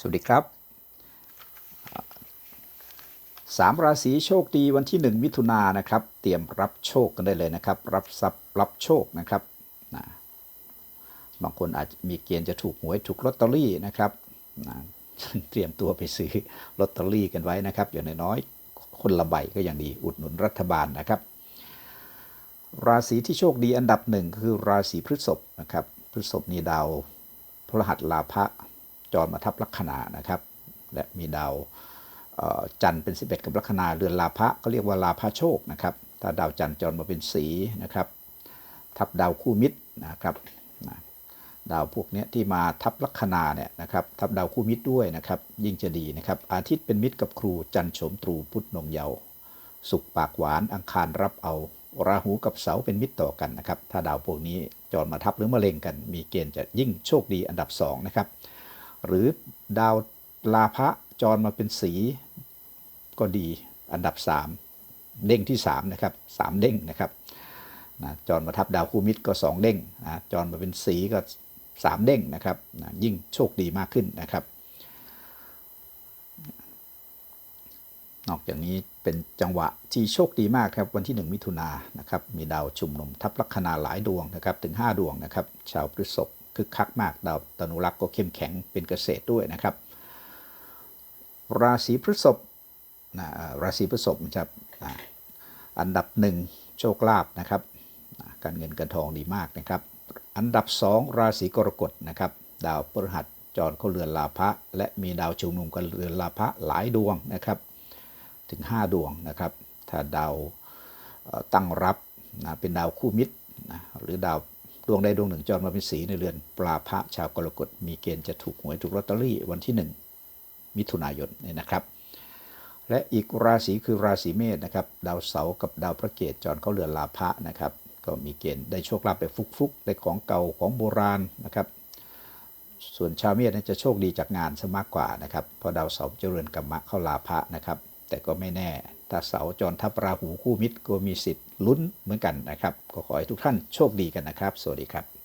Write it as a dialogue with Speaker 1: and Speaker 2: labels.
Speaker 1: สวัสดีครับสามราศีโชคดีวันที่ 1 มิถุนายนนะครับ เตรียมรับโชคกันได้เลยนะครับ รับทรัพย์รับโชคนะครับนะบางคนอาจจะมีเกณฑ์จะถูกหวยถูกลอตเตอรี่นะครับนะเตรียมตัวไปซื้อลอตเตอรี่กันไว้นะครับ อย่างน้อยๆคนละใบก็ยังดีอุดหนุนรัฐบาลนะครับ ราศีที่โชคดีอันดับหนึ่งคือราศีพฤษภนะครับ พฤษภนี่ดาวพฤหัสลาภะ จรมาทับลัคนานะครับ และมีดาวจันทร์เป็น 11 กับลัคนาเรือนลาภะก็เรียกว่าลาภะโชคนะครับถ้าดาวจันทร์จรมาเป็นสีนะครับ ทับดาวคู่มิตรนะครับนะดาวพวกนี้ที่มาทับลัคนาเนี่ยนะครับทับดาวคู่มิตรด้วยนะครับ ยิ่งจะดีนะครับ อาทิตย์เป็นมิตรกับครูจันทร์โฉมตรูพุธนงเยาวสุขปากหวานอังคารรับเอา ราหูกับเสาเป็นมิตรต่อกันนะครับ ถ้าดาวพวกนี้จรมาทับหรือมะเร็งกัน มีเกณฑ์จะยิ่งโชคดีอันดับสองนะครับ หรือดาวลาภะจรมาเป็นสีก็ดีอันดับสามเด้งที่สามนะครับสามเด้งนะครับนะจรมาทับดาวคู่มิตรก็สองเด้งนะจรมาเป็นสีก็สามเด้งนะครับนะยิ่งโชคดีมากขึ้นนะครับ นอกจากนี้เป็นจังหวะที่โชคดีมากครับวันที่ 1 มิถุนายนนะครับมีดาวชุมนุมทับลัคนาหลายดวงนะครับถึง 5 ดวงนะครับ ชาวพฤษภ คึกคักมากดาวตนุรักษ์ก็เข้มแข็งเป็นเกษตรด้วยนะครับ ราศีพฤษภนะราศีพฤษภนะครับอันดับหนึ่งโชคลาภนะครับ การเงินการทองดีมากนะครับ อันดับ 2 ราศีกรกฎนะครับ ดาวพฤหัสจรเข้าเรือนลาภะและมีดาวชุมนุมกับเรือนลาภะหลายดวงนะครับ ถึง 5 ดวงนะครับ ถ้าดาวตั้งรับนะเป็นดาวคู่มิตรนะหรือดาว ดวงใดดวงหนึ่งจรมาเป็นสีในเรือนปลาพระชาวกรกฎมีเกณฑ์จะถูกหวยถูกลอตเตอรี่วันที่ 1 มิถุนายนเนี่ยนะครับ และอีกราศีคือราศีเมษนะครับดาวเสาร์กับดาวพระเกตจรเข้าเรือนลาภะนะครับก็มีเกณฑ์ได้โชคลาภแบบฟุกๆได้ของเก่าของโบราณนะครับส่วนชาวเมษนั้นจะโชคดีจากงานซะมากกว่านะครับเพราะดาวเสาร์เจริญกรรมะเข้าลาภะนะครับ แต่ก็ไม่แน่ ถ้าเสาจรทับราหูคู่มิตรก็มีสิทธิ์ลุ้นเหมือนกันนะครับ ก็ขอให้ทุกท่านโชคดีกันนะครับ สวัสดีครับ